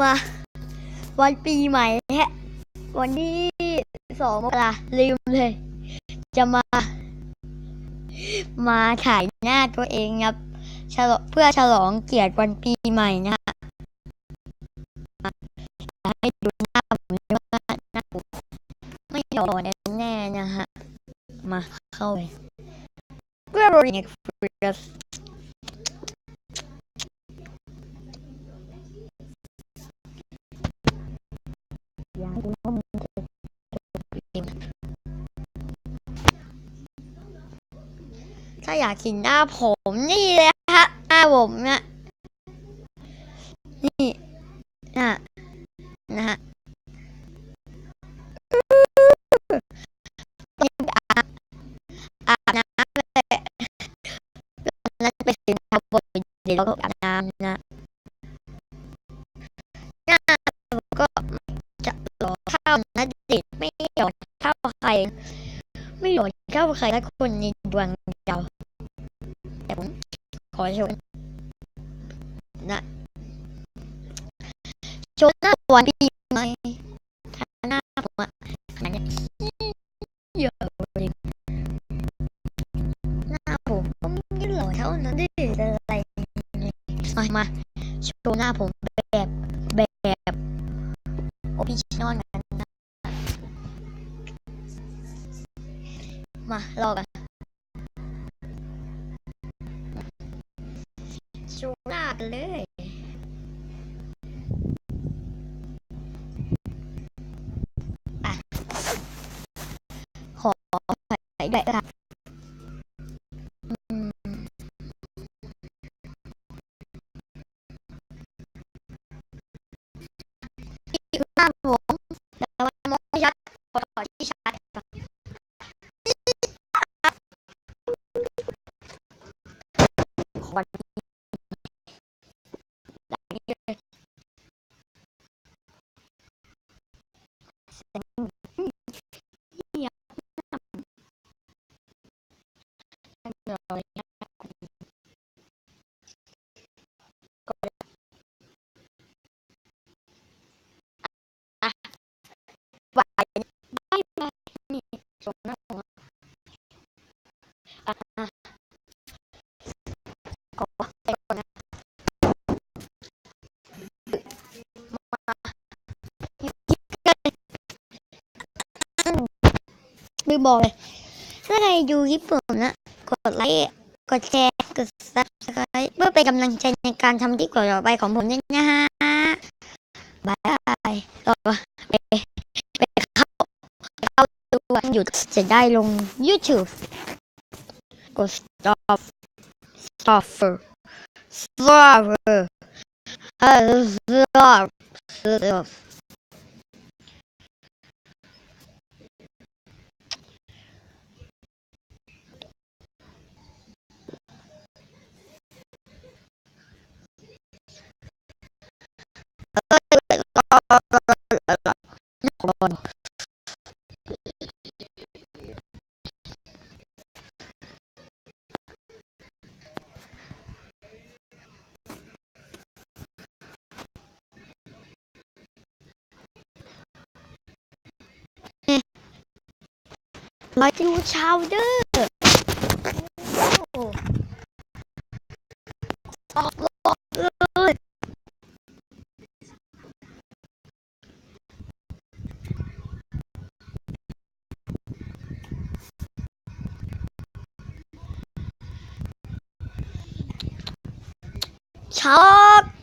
มาวันปีใหม่แฮะวันที่สองมกราลืมเลย จะมา มาถ่ายหน้าตัวเองครับฉลองเพื่อฉลองเกียรติวันปีใหม่นะฮะให้ดูหน้าผมว่าหน้าผมไม่หล่อแน่ๆนะฮะ มาเข้าไปเพื่อโร ถ้าอยากเห็นหน้าผมนี่เลยฮะหน้าผมเนี่ยนี่นะนะฮะอาบอาบน้ำเลยแล้วไปถึงทำบทเดี๋ยวก็อาบน้ำนะหน้าผมก็จะหล่อเท่านะเด็กไม่หล่อเท่าใคร ไม่หล่อเท่าใครและคนในดวงดาว ขอโชว์นะโชว์หน้าวันปีใหม่ถ้าหน้าผมอะขนาดเนี้เยอะเลยหน้าผมก็ไม่หล่อเท่านั้นดิอะไรมามาโชว์หน้าผมแบบแบบโอพิชนอนกันนะมารอกัน โชว์หน้ากันเลยขอใส่ด้ค่ะอืมนี่คือหน้าผม ไหวได้ไหมนี่ชมหน้าผมอะอะขอไปก่อนนะลืมบอกเลยถ้าใครดูคลิปผมนะ กดไลค์กดแชร์กด subscribe เพื่อเป็นกำลังใจในการทำคลิปต่อไปของผมด้วยนะฮะบายบายต่อไป เข้าดูอยู่จะได้ลง YouTube กด stop stopper stopper เออ stop stop มาดูชาวเดอร์โอ้ออกออกเลยช็อก